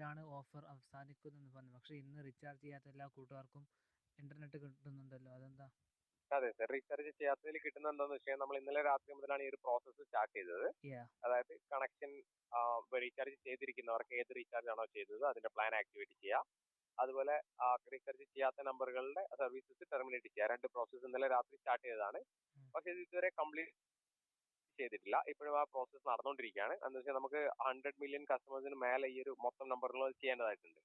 രാത്രിയാണ് ഓഫർ അവസാനിക്കുന്നതെന്ന് പറഞ്ഞു. പക്ഷെ ഇന്ന് റീചാർജ് ചെയ്യാത്ത എല്ലാ കൂട്ടുകാർക്കും ഇന്റർനെറ്റ് കിട്ടുന്നുണ്ടല്ലോ. അതെന്താ? അതെ സർ റീചാർജ് ചെയ്യാത്തതിൽ കിട്ടുന്ന എന്താണെന്ന് വെച്ചാൽ നമ്മൾ ഇന്നലെ രാത്രി മുതലാണ് ഈ ഒരു പ്രോസസ്സ് സ്റ്റാർട്ട് ചെയ്തത്. അതായത് കണക്ഷൻ റീചാർജ് ചെയ്തിരിക്കുന്നവർക്ക് ഏത് റീചാർജ് ആണോ ചെയ്തത് അതിന്റെ പ്ലാൻ ആക്ടിവേറ്റ് ചെയ്യുക അതുപോലെ റീചാർജ് ചെയ്യാത്ത നമ്പറുകളുടെ സർവീസസ് ടെർമിനേറ്റ് ചെയ്യുക രണ്ട് പ്രോസസ്സ് ഇന്നലെ രാത്രി സ്റ്റാർട്ട് ചെയ്തതാണ്. പക്ഷേ ഇത് ഇതുവരെ കംപ്ലീറ്റ് ചെയ്തിട്ടില്ല. ഇപ്പോഴും ആ പ്രോസസ്സ് നടന്നുകൊണ്ടിരിക്കുകയാണ് എന്ന് വെച്ചാൽ നമുക്ക് ഹൺഡ്രഡ് മില്യൺ കസ്റ്റമേഴ്സിന് മേലെ ഈ ഒരു മൊത്തം നമ്പറുകൾ ചെയ്യേണ്ടതായിട്ടുണ്ട്.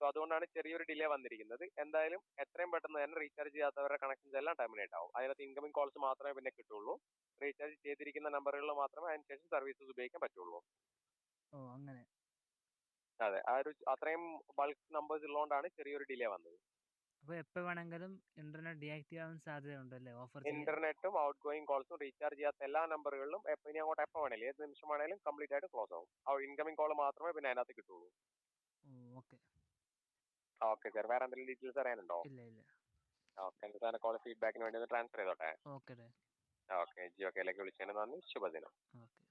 സോ അതുകൊണ്ടാണ് ചെറിയൊരു ഡിലേ വന്നിരിക്കുന്നത്. എന്തായാലും എത്രയും പെട്ടെന്ന് തന്നെ റീചാർജ് ചെയ്യാത്തവരുടെ കണക്ഷൻസ് എല്ലാം ടെർമിനേറ്റ് ആവും അതിനകത്ത് ഇൻകമിംഗ് കോൾസ് മാത്രമേ പിന്നെ കിട്ടുള്ളൂ റീചാർജ് ചെയ്തിരിക്കുന്ന നമ്പറുകളിൽ മാത്രമേ അതിനുശേഷം സർവീസസ് ഉപയോഗിക്കാൻ പറ്റുള്ളൂ ഓ അങ്ങനെ. അതെ. ആ ഒരു അത്രയും ബൾക്ക് നമ്പേഴ്സ് ഉള്ളതുകൊണ്ടാണ് ചെറിയൊരു ഡിലേ വന്നത്. അപ്പോൾ എപ്പോ വേണമെങ്കിലും ഇന്റർനെറ്റ് ഡിആക്ടിവേറ്റ് ആവാൻ സാധ്യതയുണ്ടല്ലേ ഓഫർ ചെയ്യാൻ? ഇന്റർനെറ്റും ഔട്ട് ഗോയിങ് കോൾസും റീചാർജ് ചെയ്യാത്ത എല്ലാ നമ്പറുകളിലും എപ്പോ ഇനി അങ്ങോട്ട് എപ്പോ വേണേലും ഏത് നിമിഷം വേണേലും കംപ്ലീറ്റ് ആയിട്ട് ക്ലോസ് ആവും. ഇൻകമിംഗ് കോൾ മാത്രമേ പിന്നെ അതിനകത്ത് കിട്ടുള്ളൂ. ഓക്കെ. Okay sir. വേറെ എന്തെങ്കിലും ഡീറ്റെയിൽസ് അറിയാനുണ്ടോ? ഇല്ല ഇല്ല. ഓക്കെ സാറിന്റെ കോൾ ഫീഡ്ബാക്കിന് വേണ്ടി ഒന്ന് ട്രാൻസ്ഫർ ചെയ്തോട്ടെ. ഓക്കെ ഓക്കെ ജിയോ കെയിലേക്ക് വിളിച്ചതിന് നന്ദി. ശുഭദിനം. ഓക്കെ.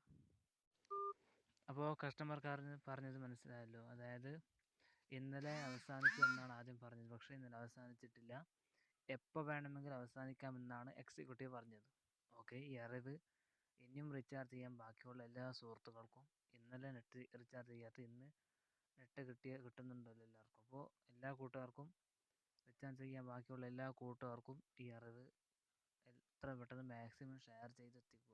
അപ്പോൾ കസ്റ്റമർ കാർ പറഞ്ഞത് മനസ്സിലായല്ലോ. അതായത് ഇന്നലെ അവസാനിച്ചു എന്നാണ് ആദ്യം പറഞ്ഞത്. പക്ഷേ ഇന്നലെ അവസാനിച്ചിട്ടില്ല. എപ്പോൾ വേണമെങ്കിലും അവസാനിക്കാമെന്നാണ് എക്സിക്യൂട്ടീവ് പറഞ്ഞത്. ഓക്കെ ഈ അറിവ് ഇനിയും റീചാർജ് ചെയ്യാൻ ബാക്കിയുള്ള എല്ലാ സുഹൃത്തുക്കൾക്കും ഇന്നലെ നെറ്റ് റീചാർജ് ചെയ്യാത്ത ഇന്ന് നെറ്റ് കിട്ടിയ കിട്ടുന്നുണ്ടല്ലോ എല്ലാവർക്കും. അപ്പോൾ എല്ലാ കൂട്ടുകാർക്കും റീചാർജ് ചെയ്യാൻ ബാക്കിയുള്ള എല്ലാ കൂട്ടുകാർക്കും ഈ അറിവ് എത്ര പെട്ടെന്ന് മാക്സിമം ഷെയർ ചെയ്തെത്തിക്കുക.